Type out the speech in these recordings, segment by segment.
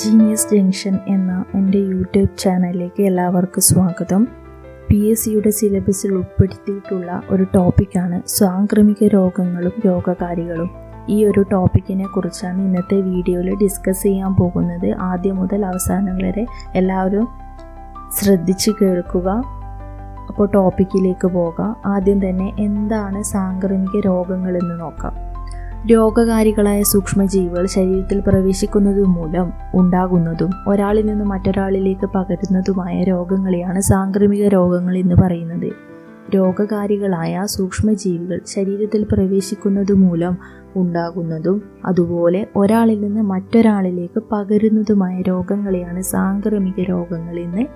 Genius junction എന്ന എന്റെ YouTube ചാനലിലേക്ക് എല്ലാവർക്കും സ്വാഗതം. പി എസ് സിയുടെ സിലബസിൽ ഉൾപ്പെടുത്തിയിട്ടുള്ള ഒരു ടോപ്പിക്കാണ് സാംക്രമിക രോഗങ്ങളും രോഗകാരികളും. ഈ ഒരു ടോപ്പിക്കിനെ കുറിച്ചാണ് ഇന്നത്തെ വീഡിയോയിൽ ഡിസ്കസ് ചെയ്യാൻ പോകുന്നത്. ആദ്യം മുതൽ അവസാനം വരെ എല്ലാവരും ശ്രദ്ധിച്ച് കേൾക്കുക. അപ്പോൾ ടോപ്പിക്കിലേക്ക് പോകാം. ആദ്യം തന്നെ എന്താണ് സാംക്രമിക രോഗങ്ങളെന്ന് നോക്കാം. രോഗകാരികളായ സൂക്ഷ്മജീവികൾ ശരീരത്തിൽ പ്രവേശിക്കുന്നതു മൂലം ഉണ്ടാകുന്നതും ഒരാളിൽ നിന്ന് മറ്റൊരാളിലേക്ക് പകരുന്നതുമായ രോഗങ്ങളെയാണ് സാംക്രമിക രോഗങ്ങൾ എന്ന് പറയുന്നത്. രോഗകാരികളായ സൂക്ഷ്മജീവികൾ ശരീരത്തിൽ പ്രവേശിക്കുന്നതു മൂലം ഉണ്ടാകുന്നതും അതുപോലെ ഒരാളിൽ നിന്ന് മറ്റൊരാളിലേക്ക് പകരുന്നതുമായ രോഗങ്ങളെയാണ് സാംക്രമിക രോഗങ്ങൾ എന്ന്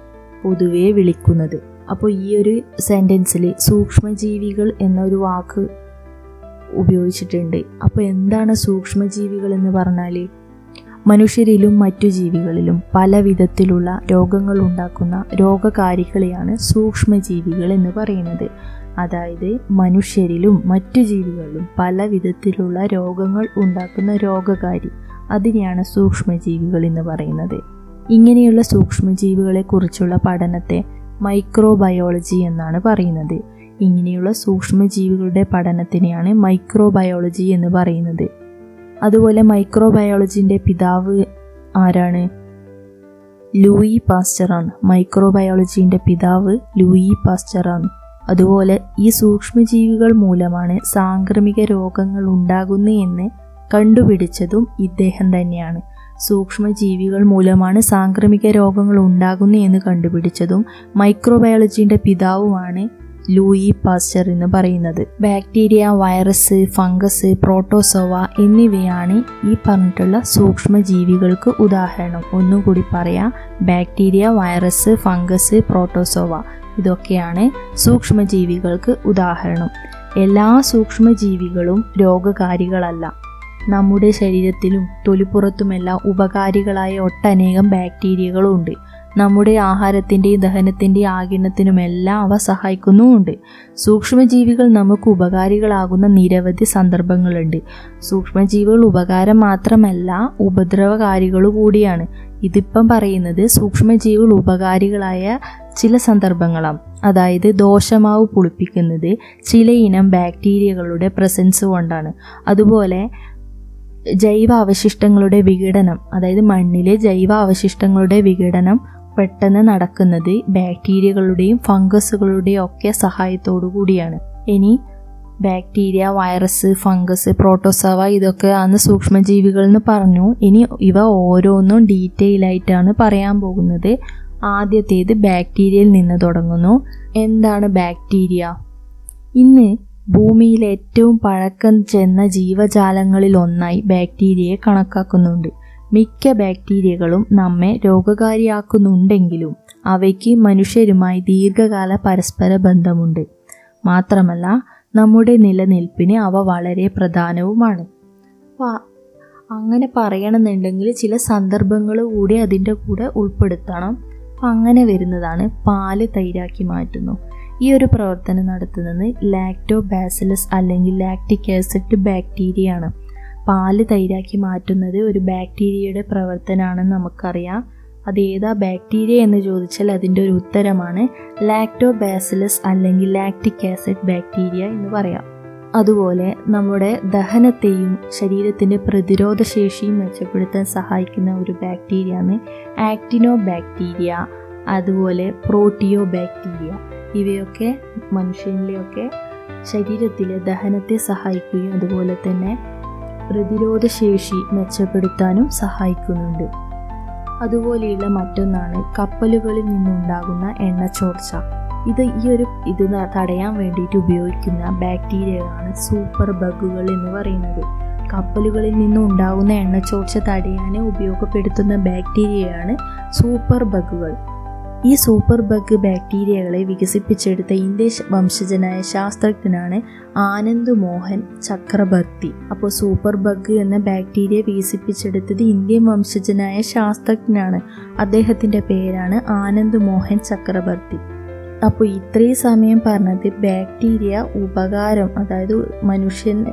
പൊതുവേ വിളിക്കുന്നത്. അപ്പോൾ ഈ ഒരു സെന്റൻസിൽ സൂക്ഷ്മജീവികൾ എന്നൊരു വാക്ക് ഉപയോഗിച്ചിട്ടുണ്ട്. അപ്പോൾ എന്താണ് സൂക്ഷ്മജീവികൾ എന്ന് പറഞ്ഞാൽ മനുഷ്യരിലും മറ്റു ജീവികളിലും പല വിധത്തിലുള്ള രോഗങ്ങൾ ഉണ്ടാക്കുന്ന രോഗകാരികളെയാണ് സൂക്ഷ്മജീവികൾ എന്ന് പറയുന്നത്. അതായത് മനുഷ്യരിലും മറ്റു ജീവികളിലും പല വിധത്തിലുള്ള രോഗങ്ങൾ ഉണ്ടാക്കുന്ന രോഗകാരി അതിനെയാണ് സൂക്ഷ്മജീവികൾ എന്ന് പറയുന്നത്. ഇങ്ങനെയുള്ള സൂക്ഷ്മജീവികളെ കുറിച്ചുള്ള പഠനത്തെ മൈക്രോബയോളജി എന്നാണ് പറയുന്നത്. ഇങ്ങനെയുള്ള സൂക്ഷ്മജീവികളുടെ പഠനത്തിനെയാണ് മൈക്രോബയോളജി എന്ന് പറയുന്നത്. അതുപോലെ മൈക്രോബയോളജിന്റെ പിതാവ് ആരാണ്? ലൂയി പാസ്റ്ററാണ്. മൈക്രോബയോളജിന്റെ പിതാവ് ലൂയി പാസ്റ്ററാണ്. അതുപോലെ ഈ സൂക്ഷ്മജീവികൾ മൂലമാണ് സാംക്രമിക രോഗങ്ങൾ ഉണ്ടാകുന്നതെന്ന് കണ്ടുപിടിച്ചതും ഇദ്ദേഹം തന്നെയാണ്. സൂക്ഷ്മജീവികൾ മൂലമാണ് സാംക്രമിക രോഗങ്ങൾ ഉണ്ടാകുന്നതെന്ന് കണ്ടുപിടിച്ചതും മൈക്രോബയോളജിന്റെ പിതാവുമാണ് ലൂയി പാസ്റ്റർ എന്ന് പറയുന്നത്. ബാക്ടീരിയ വൈറസ് ഫംഗസ് പ്രോട്ടോസോവ എന്നിവയാണ് ഈ പറഞ്ഞിട്ടുള്ള സൂക്ഷ്മജീവികൾക്ക് ഉദാഹരണം. ഒന്നുകൂടി പറയാം. ബാക്ടീരിയ വൈറസ് ഫംഗസ് പ്രോട്ടോസോവ ഇതൊക്കെയാണ് സൂക്ഷ്മജീവികൾക്ക് ഉദാഹരണം. എല്ലാ സൂക്ഷ്മജീവികളും രോഗകാരികളല്ല. നമ്മുടെ ശരീരത്തിലും തൊലിപ്പുറത്തുമെല്ലാം ഉപകാരികളായ ഒട്ടനേകം ബാക്ടീരിയകളുണ്ട്. നമ്മുടെ ആഹാരത്തിന്റെയും ദഹനത്തിന്റെയും ആകിരണത്തിനുമെല്ലാം അവ സഹായിക്കുന്നുമുണ്ട്. സൂക്ഷ്മജീവികൾ നമുക്ക് ഉപകാരികളാകുന്ന നിരവധി സന്ദർഭങ്ങളുണ്ട്. സൂക്ഷ്മജീവികൾ ഉപകാരം മാത്രമല്ല ഉപദ്രവകാരികൾ കൂടിയാണ്. ഇതിപ്പം പറയുന്നത് സൂക്ഷ്മജീവികൾ ഉപകാരികളായ ചില സന്ദർഭങ്ങളാണ് അതായത് ദോഷമാവ് പുളിപ്പിക്കുന്നത് ചിലയിനം ബാക്ടീരിയകളുടെ പ്രസൻസ് കൊണ്ടാണ്. അതുപോലെ ജൈവ അവശിഷ്ടങ്ങളുടെ വിഘടനം അതായത് മണ്ണിലെ ജൈവ അവശിഷ്ടങ്ങളുടെ വിഘടനം പെട്ടെന്ന് നടക്കുന്നത് ബാക്ടീരിയകളുടെയും ഫംഗസുകളുടെയും ഒക്കെ സഹായത്തോടു കൂടിയാണ്. ഇനി ബാക്ടീരിയ വൈറസ് ഫംഗസ് പ്രോട്ടോസവ ഇതൊക്കെ ആണ് സൂക്ഷ്മജീവികൾ എന്ന് പറഞ്ഞു. ഇനി ഇവ ഓരോന്നും ഡീറ്റെയിൽ ആയിട്ടാണ് പറയാൻ പോകുന്നത്. ആദ്യത്തേത് ബാക്ടീരിയയിൽ നിന്ന് തുടങ്ങുന്നു. എന്താണ് ബാക്ടീരിയ? ഇന്ന് ഭൂമിയിൽ ഏറ്റവും പഴക്കം ചെന്ന ജീവജാലങ്ങളിൽ ഒന്നായി ബാക്ടീരിയയെ കണക്കാക്കുന്നുണ്ട്. മിക്ക ബാക്ടീരിയകളും നമ്മെ രോഗകാരിയാക്കുന്നുണ്ടെങ്കിലും അവയ്ക്ക് മനുഷ്യരുമായി ദീർഘകാല പരസ്പര ബന്ധമുണ്ട്. മാത്രമല്ല നമ്മുടെ നിലനിൽപ്പിന് അവ വളരെ പ്രധാനവുമാണ്. അങ്ങനെ പറയണമെന്നുണ്ടെങ്കിൽ ചില സന്ദർഭങ്ങൾ കൂടി അതിന്റെ കൂടെ ഉൾപ്പെടുത്തണം. അപ്പം അങ്ങനെ വരുന്നതാണ് പാൽ തൈരാക്കി മാറ്റുന്നു. ഈ ഒരു പ്രവർത്തനം നടത്തുന്നത് ലാക്ടോ ബാസിലസ് അല്ലെങ്കിൽ ലാക്ടിക് ആസിഡ് ബാക്ടീരിയ ആണ് പാൽ തൈരാക്കി മാറ്റുന്നത് ഒരു ബാക്ടീരിയയുടെ പ്രവർത്തനമാണെന്ന് നമുക്കറിയാം. അത് ഏതാ ബാക്ടീരിയ എന്ന് ചോദിച്ചാൽ അതിന്റെ ഒരു ഉത്തരമാണ് ലാക്ടോബാസിലസ് അല്ലെങ്കിൽ ലാക്റ്റിക് ആസിഡ് ബാക്ടീരിയ എന്ന് പറയാം. അതുപോലെ നമ്മുടെ ദഹനത്തെയും ശരീരത്തിന്റെ പ്രതിരോധ ശേഷിയും മെച്ചപ്പെടുത്താൻ സഹായിക്കുന്ന ഒരു ബാക്ടീരിയയാണ് ആക്ടിനോ ബാക്ടീരിയ അതുപോലെ പ്രോട്ടിയോ ബാക്ടീരിയ ഇവയൊക്കെ മനുഷ്യനിലെയൊക്കെ ശരീരത്തിലെ ദഹനത്തെ സഹായിക്കുകയും അതുപോലെ തന്നെ പ്രതിരോധ ശേഷി മെച്ചപ്പെടുത്താനും സഹായിക്കുന്നുണ്ട്. അതുപോലെയുള്ള മറ്റൊന്നാണ് കപ്പലുകളിൽ നിന്നുണ്ടാകുന്ന എണ്ണ ചോർച്ച ഇത് ഈ ഒരു ഇത് തടയാൻ വേണ്ടിയിട്ട് ഉപയോഗിക്കുന്ന ബാക്ടീരിയകളാണ് സൂപ്പർ ബഗുകൾ എന്ന് പറയുന്നത്. കപ്പലുകളിൽ നിന്നും ഉണ്ടാകുന്ന എണ്ണച്ചോർച്ച തടയാൻ ഉപയോഗപ്പെടുത്തുന്ന ബാക്ടീരിയയാണ് സൂപ്പർ ബഗുകൾ. ഈ സൂപ്പർ ബഗ് ബാക്ടീരിയകളെ വികസിപ്പിച്ചെടുത്ത ഇന്ത്യൻ വംശജനായ ശാസ്ത്രജ്ഞനാണ് ആനന്ദ് മോഹൻ ചക്രബർത്തി. അപ്പോൾ സൂപ്പർ ബഗ് എന്ന ബാക്ടീരിയ വികസിപ്പിച്ചെടുത്തത് ഇന്ത്യൻ വംശജനായ ശാസ്ത്രജ്ഞനാണ്. അദ്ദേഹത്തിന്റെ പേരാണ് ആനന്ദ് മോഹൻ ചക്രബർത്തി. അപ്പോൾ ഇത്രയും സമയം പറഞ്ഞത് ബാക്ടീരിയ ഉപകാരം അതായത് മനുഷ്യൻ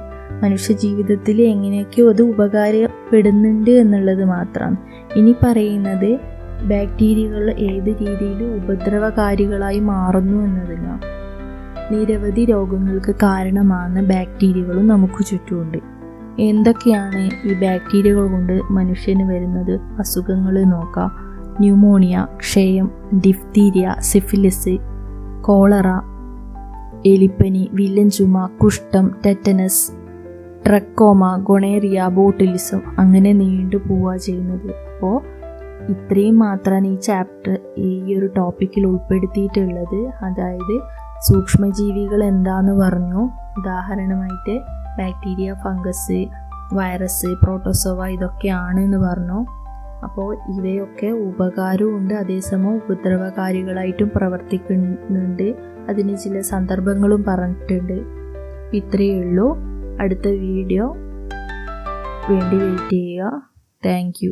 മനുഷ്യ ജീവിതത്തിൽ എങ്ങനെയൊക്കെയോ അത് ഉപകാരപ്പെടുന്നുണ്ട് എന്നുള്ളത് മാത്രമാണ്. ഇനി പറയുന്നത് ബാക്ടീരിയകൾ ഏത് രീതിയിൽ ഉപദ്രവകാരികളായി മാറുന്നു എന്നതിനാണ് നിരവധി രോഗങ്ങൾക്ക് കാരണമാകുന്ന ബാക്ടീരിയകളും നമുക്ക് ചുറ്റുമുണ്ട്. എന്തൊക്കെയാണ് ഈ ബാക്ടീരിയകൾ കൊണ്ട് മനുഷ്യന് വരുന്നത്? അസുഖങ്ങൾ നോക്കാം. ന്യൂമോണിയ ക്ഷയം ഡിഫ്തീരിയ സിഫിലിസ് കോളറ എലിപ്പനി വില്ലൻ ചുമ കുഷ്ഠം ടെറ്റനസ് ട്രക്കോമ ഗൊണേറിയ ബോട്ടിലിസം അങ്ങനെ നീണ്ടു പോവുക ചെയ്യുന്നത്. അപ്പോൾ ഇത്രയും മാത്രമാണ് ഈ ചാപ്റ്റർ ഈ ഒരു ടോപ്പിക്കിൽ ഉൾപ്പെടുത്തിയിട്ടുള്ളത്. അതായത് സൂക്ഷ്മജീവികൾ എന്താന്ന് പറഞ്ഞു. ഉദാഹരണമായിട്ട് ബാക്ടീരിയ ഫംഗസ് വൈറസ് പ്രോട്ടോസോവ ഇതൊക്കെയാണ് എന്ന് പറഞ്ഞു. അപ്പോൾ ഇവയൊക്കെ ഉപകാരമുണ്ട് അതേസമയം ഉപദ്രവകാരികളായിട്ടും പ്രവർത്തിക്കുന്നുണ്ട്. അതിന് ചില സന്ദർഭങ്ങളും പറഞ്ഞിട്ടുണ്ട്. ഇത്രയേ ഉള്ളൂ. അടുത്ത വീഡിയോ വേണ്ടി വെയിറ്റ് ചെയ്യുക. താങ്ക്